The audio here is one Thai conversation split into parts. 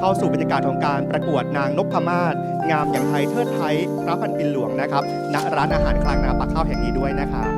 เข้าสู่บรรยากาศของการประกวดนางนพมาศงามอย่างไทยเทิดไทยพระพันปีหลวงนะครับณร้านอาหารกลางนาปากข้าวแห่งนี้ด้วยนะครับ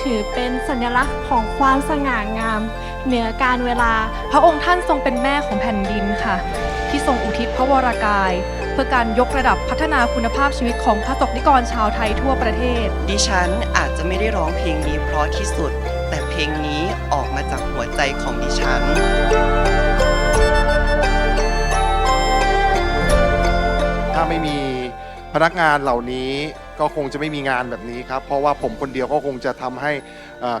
ถือเป็นสัญลักษณ์ของความสง่างาม เหนือการเวลา พระองค์ท่านทรงเป็นแม่ของแผ่นดินค่ะ ที่ทรงอุทิศพระวรากาย เพื่อการยกระดับพัฒนาคุณภาพชีวิตของพระสกนิกรชาวไทยทั่วประเทศ ดิฉันอาจจะไม่ได้ร้องเพลงนี้เพราะที่สุด แต่เพลงนี้ออกมาจากหัวใจของดิฉัน พนักงานเหล่านี้ก็คงจะไม่มีงานแบบนี้ครับ เพราะว่าผมคนเดียวก็คงจะทำให้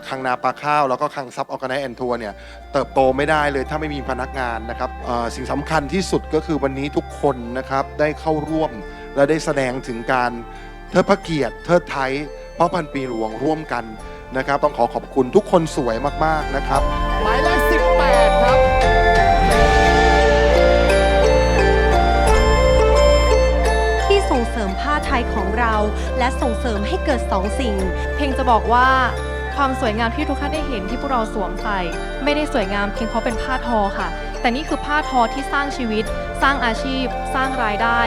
คังนาปลาข้าว แล้วก็คังซับออ g a ไน z ์แอนทัวร์เนี่ยเติบโตไม่ได้เลยถ้าไม่มีพนักงานนะครับสิ่งสำคัญที่สุดก็คือวันนี้ทุกคนนะครับได้เข้าร่วมและได้แสดงถึงการเทิดพระเกียรติเทิดไทยพระพันปีหลวงร่วมกันนะครับ ต้องขอขอบคุณทุกคนสวยมาก ๆ นะครับหมายเลข ยของเรา และส่งเสริมให้เกิดสองสิ่ง เพลงจะบอกว่าความสวยงามที่ทุกท่านได้เห็นที่พวกเราสวมใส่ไม่ได้สวยงามเพียงเพราะเป็นผ้าทอค่ะ แต่นี่คือผ้าทอที่สร้างชีวิต สร้างอาชีพ สร้างรายได้